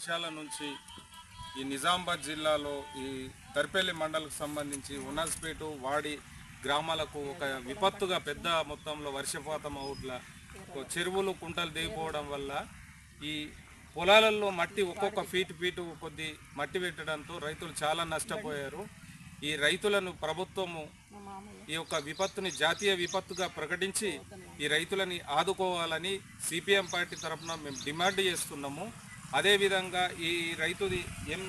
వర్షాల నుంచి ఈ నిజామాబాద్ జిల్లాలో ఈ దర్పల్లి మండలకు సంబంధించి ఉన్నస్పేట వాడి గ్రామాలకు ఒక విపత్తుగా పెద్ద మొత్తంలో వర్షపాతం అవుట్ల చెరువులు కుంటలు దిగిపోవడం వల్ల ఈ పొలాలలో మట్టి ఒక్కొక్క ఫీట్ ఫీటు కొద్ది మట్టి పెట్టడంతో రైతులు చాలా నష్టపోయారు. ఈ రైతులను ప్రభుత్వము ఈ యొక్క విపత్తుని జాతీయ విపత్తుగా ప్రకటించి ఈ రైతులని ఆదుకోవాలని సిపిఎం పార్టీ తరఫున మేము డిమాండ్ చేస్తున్నాము. అదేవిధంగా ఈ రైతుది ఏం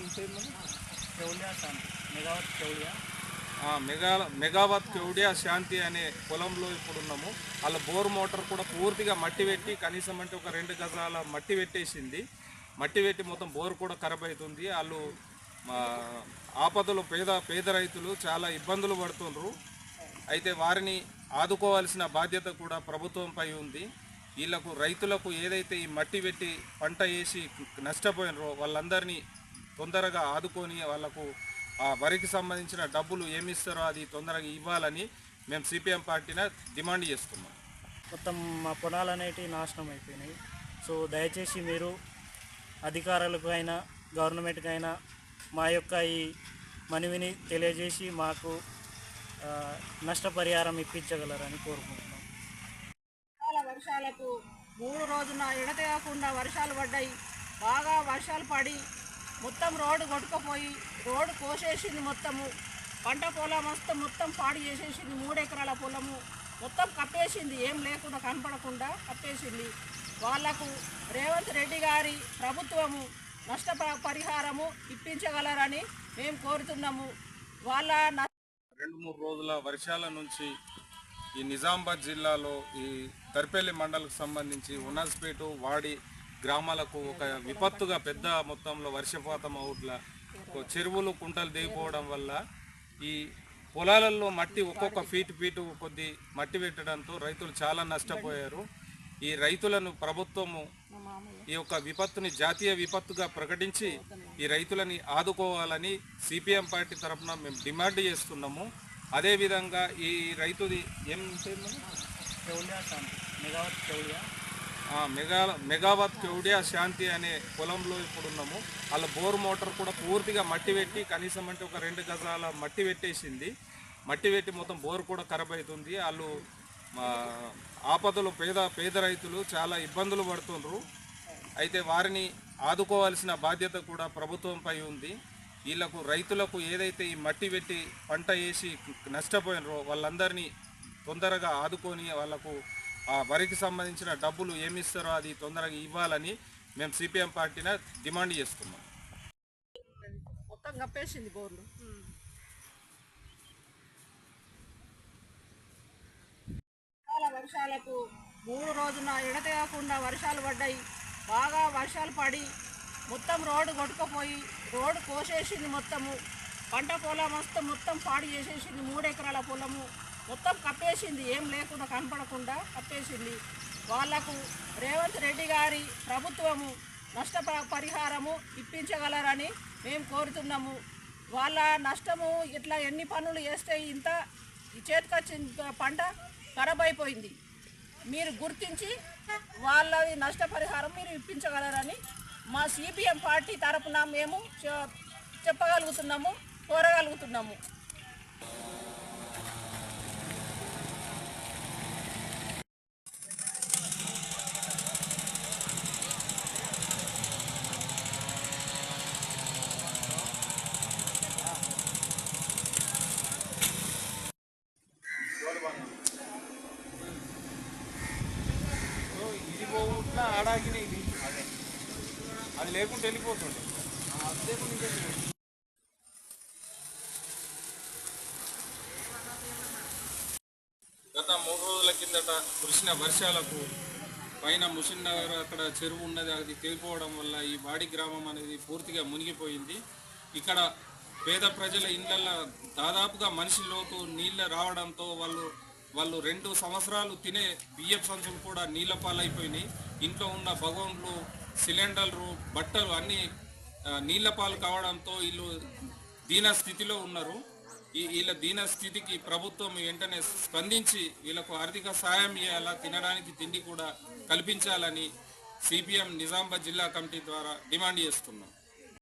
మెగా మెగావత్ కేవడియా శాంతి అనే పొలంలో ఇప్పుడు ఉన్నాము వాళ్ళ బోర్ మోటార్ కూడా పూర్తిగా మట్టి పెట్టి కనీసం అంటే ఒక రెండు గజాల మట్టి పెట్టేసింది. మట్టి పెట్టి మొత్తం బోర్ కూడా ఖరాబ్ అవుతుంది. వాళ్ళు ఆపదలు పేద పేద రైతులు చాలా ఇబ్బందులు పడుతుండ్రు. అయితే వారిని ఆదుకోవాల్సిన బాధ్యత కూడా ప్రభుత్వంపై ఉంది. వీళ్ళకు రైతులకు ఏదైతే ఈ మట్టి పెట్టి పంట వేసి నష్టపోయినరో వాళ్ళందరినీ తొందరగా ఆదుకొని వాళ్ళకు ఆ వరికి సంబంధించిన డబ్బులు ఏమిస్తారో అది తొందరగా ఇవ్వాలని మేము సిపిఎం పార్టీన డిమాండ్ చేస్తున్నాం. మొత్తం మా పొలాలు అనేటివి నాశనం అయిపోయినాయి. సో దయచేసి మీరు అధికారులకు అయినా గవర్నమెంట్కి అయినా మా యొక్క ఈ మనవిని తెలియజేసి మాకు నష్టపరిహారం ఇప్పించగలరని కోరుకుంటున్నాను వర్షాలకు మూడు రోజున ఎడతెగకుండా వర్షాలు పడ్డాయి. బాగా వర్షాలు పడి మొత్తం రోడ్డు కొట్టుకుపోయి రోడ్డు కోసేసింది మొత్తము. పంట పొలం వస్తే మొత్తం పాడు చేసేసింది మూడు ఎకరాల పొలము. మొత్తం కప్పేసింది ఏం లేకుండా కనపడకుండా కప్పేసింది. వాళ్ళకు రేవంత్ రెడ్డి గారి ప్రభుత్వము నష్ట పరిహారము ఇప్పించగలరని మేము కోరుతున్నాము. వాళ్ళ రెండు మూడు రోజుల వర్షాల నుంచి ఈ నిజామాబాద్ జిల్లాలో ఈ తర్పల్లి మండలకు సంబంధించి ఉన్నస్పేట వాడి గ్రామాలకు ఒక విపత్తుగా పెద్ద మొత్తంలో వర్షపాతం అవుట్ల చెరువులు కుంటలు దిగిపోవడం వల్ల ఈ పొలాలలో మట్టి ఒక్కొక్క ఫీట్ ఫీటు కొద్ది మట్టి పెట్టడంతో రైతులు చాలా నష్టపోయారు. ఈ రైతులను ప్రభుత్వము ఈ యొక్క విపత్తుని జాతీయ విపత్తుగా ప్రకటించి ఈ రైతులని ఆదుకోవాలని సిపిఎం పార్టీ తరఫున మేము డిమాండ్ చేస్తున్నాము. అదేవిధంగా ఈ రైతుది ఏం మెగా మెగావత్ కేవడియా శాంతి అనే పొలంలో ఇప్పుడు ఉన్నాము వాళ్ళ బోర్ మోటార్ కూడా పూర్తిగా మట్టి పెట్టి కనీసం అంటే ఒక రెండు గజాల మట్టి పెట్టేసింది. మట్టి పెట్టి మొత్తం బోర్ కూడా ఖరాబ్ అవుతుంది వాళ్ళు ఆపదలు పేద పేద రైతులు చాలా ఇబ్బందులు పడుతుండ్రు. అయితే వారిని ఆదుకోవాల్సిన బాధ్యత కూడా ప్రభుత్వంపై ఉంది. వీళ్ళకు రైతులకు ఏదైతే ఈ మట్టి పెట్టి పంట వేసి నష్టపోయినరో వాళ్ళందరినీ తొందరగా ఆదుకొని వాళ్ళకు ఆ వరికి సంబంధించిన డబ్బులు ఏమిస్తారో అది తొందరగా ఇవ్వాలని మేము సిపిఎం పార్టీన డిమాండ్ చేస్తున్నాం. మొత్తం కప్పేసింది బోర్లు. చాలా వర్షాలకు మూడు రోజున ఎడతెగకుండా వర్షాలు పడ్డాయి. బాగా వర్షాలు పడి మొత్తం రోడ్డు కొట్టుకుపోయి రోడ్డు కోసేసింది మొత్తము. పంట పొలం వస్తే మొత్తం పాడు చేసేసింది మూడెకరాల పొలము. మొత్తం కప్పేసింది ఏం లేకుండా కనపడకుండా కప్పేసింది. వాళ్ళకు రేవంత్ రెడ్డి గారి ప్రభుత్వము నష్ట పరిహారము ఇప్పించగలరని మేము కోరుతున్నాము. వాళ్ళ నష్టము ఇట్లా ఎన్ని పనులు చేస్తే ఇంత ఈ చేతికొచ్చిన పంట ఖరాబ్ అయిపోయింది. మీరు గుర్తించి వాళ్ళది నష్టపరిహారం మీరు ఇప్పించగలరని మా సిపిఎం పార్టీ తరపున మేము చెప్పగలుగుతున్నాము కోరగలుగుతున్నాము. ఇది. అది లేకుంటే వెళ్ళిపోతుండే. గత మూడు రోజుల కిందట కురిసిన వర్షాలకు పైన ముసిన్ నగర్ అక్కడ చెరువు ఉన్నది అది తెగిపోవడం వల్ల ఈ బాడి గ్రామం అనేది పూర్తిగా మునిగిపోయింది. ఇక్కడ పేద ప్రజల ఇళ్ళల్లో దాదాపుగా మనిషి లోతు నీళ్ళ రావడంతో వాళ్ళు వాళ్ళు రెండు సంవత్సరాలు తినే బియ్యపు సంచులు కూడా నీళ్ళ పాలైపోయినాయి ఇంట్లో ఉన్న భగవంతులు సిలిండర్లు బట్టలు అన్నీ నీళ్ళ పాలు కావడంతో వీళ్ళు దీన స్థితిలో ఉన్నారు. ఈ వీళ్ళ దీన స్థితికి ప్రభుత్వం వెంటనే స్పందించి వీళ్ళకు ఆర్థిక సాయం చేయాలా తినడానికి తిండి కూడా కల్పించాలని సిపిఎం నిజామాబాద్ జిల్లా కమిటీ ద్వారా డిమాండ్ చేస్తున్నాం.